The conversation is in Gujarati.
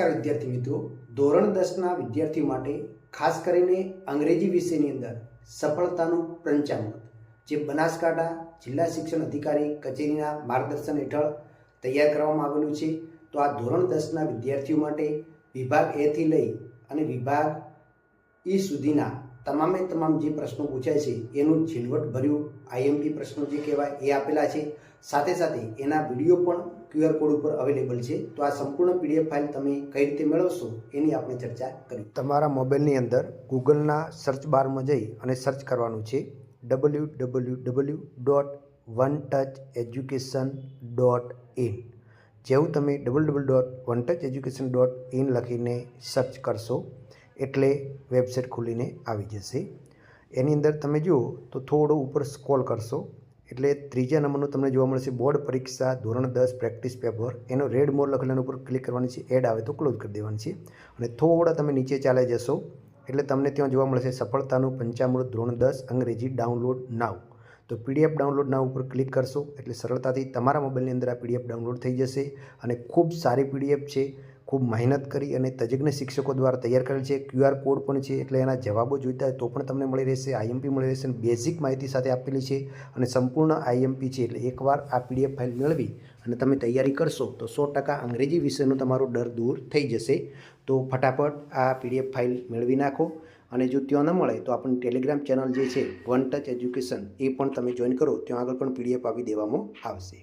નમસ્કાર વિદ્યાર્થી મિત્રો, ધોરણ દસના વિદ્યાર્થીઓ માટે ખાસ કરીને અંગ્રેજી વિષયની અંદર સફળતાનું પંચામૃત જે બનાસકાંઠા જિલ્લા શિક્ષણ અધિકારી કચેરીના માર્ગદર્શન હેઠળ તૈયાર કરવામાં આવેલું છે. તો આ ધોરણ દસના વિદ્યાર્થીઓ માટે વિભાગ એથી લઈ અને વિભાગ ઈ સુધીના તમામે તમામ જે પ્રશ્નો પૂછાય છે, એનું ઝીણવટભર્યું આઈએમપી પ્રશ્નો જે કહેવાય એ આપેલા છે. સાથે સાથે એના વીડિયો પણ ક્યુઆર કોડ ઉપર અવેલેબલ છે. તો આ સંપૂર્ણ પીડીએફ ફાઇલ તમે કઈ રીતે મેળવશો એની આપણે ચર્ચા કરી. તમારા મોબાઈલની અંદર ગૂગલના સર્ચ બારમાં જઈ અને સર્ચ કરવાનું છે W W W dot one touch education dot in જેવું તમે double double dot one touch education dot in લખીને સર્ચ કરશો એટલે વેબસાઇટ ખુલીને આવી જશે. એની અંદર તમે જુઓ તો થોડો ઉપર સ્કોલ કરશો. એટલે ત્રીજા નંબરનું તમને જોવા મળશે બોર્ડ પરીક્ષા ધોરણ દસ પ્રેક્ટિસ પેપર. એનો રેડ મોર લખેલાના ઉપર ક્લિક કરવાની છે. એડ આવે તો ક્લોઝ કરી દેવાની છે. અને થોડા તમે નીચે ચાલે જશો એટલે તમને ત્યાં જોવા મળશે સફળતાનું પંચામૃત ધોરણ દસ, અંગ્રેજી ડાઉનલોડ નાવ તો પીડીએફ ડાઉનલોડ ના ઉપર ક્લિક કરશો એટલે સરળતાથી તમારા મોબાઈલની અંદર આ પીડીએફ ડાઉનલોડ થઈ જશે. અને ખૂબ સારી પીડીએફ છે. ખૂબ મહેનત કરી અને તજજ્ઞ શિક્ષકો દ્વારા તૈયાર કરેલ છે. ક્યુઆર કોડ પણ છે એટલે એના જવાબો જોઈતા હોય તો પણ તમને મળી રહેશે. આઈએમપી મળી રહેશે બેઝિક માહિતી સાથે આપેલી છે અને સંપૂર્ણ આઈએમપી છે એટલે એકવાર આ પીડીએફ ફાઇલ મેળવી અને તમે તૈયારી કરશો તો સો ટકા અંગ્રેજી વિષયનો તમારો ડર દૂર થઈ જશે. તો ફટાફટ આ પીડીએફ ફાઇલ મેળવી નાખો અને જો ત્યાં ન મળે તો આપણી ટેલિગ્રામ ચેનલ જે છે વન ટચ એજ્યુકેશન એ પણ તમે જોઈન કરો. ત્યાં આગળ પણ પીડીએફ આપી દેવામાં આવશે.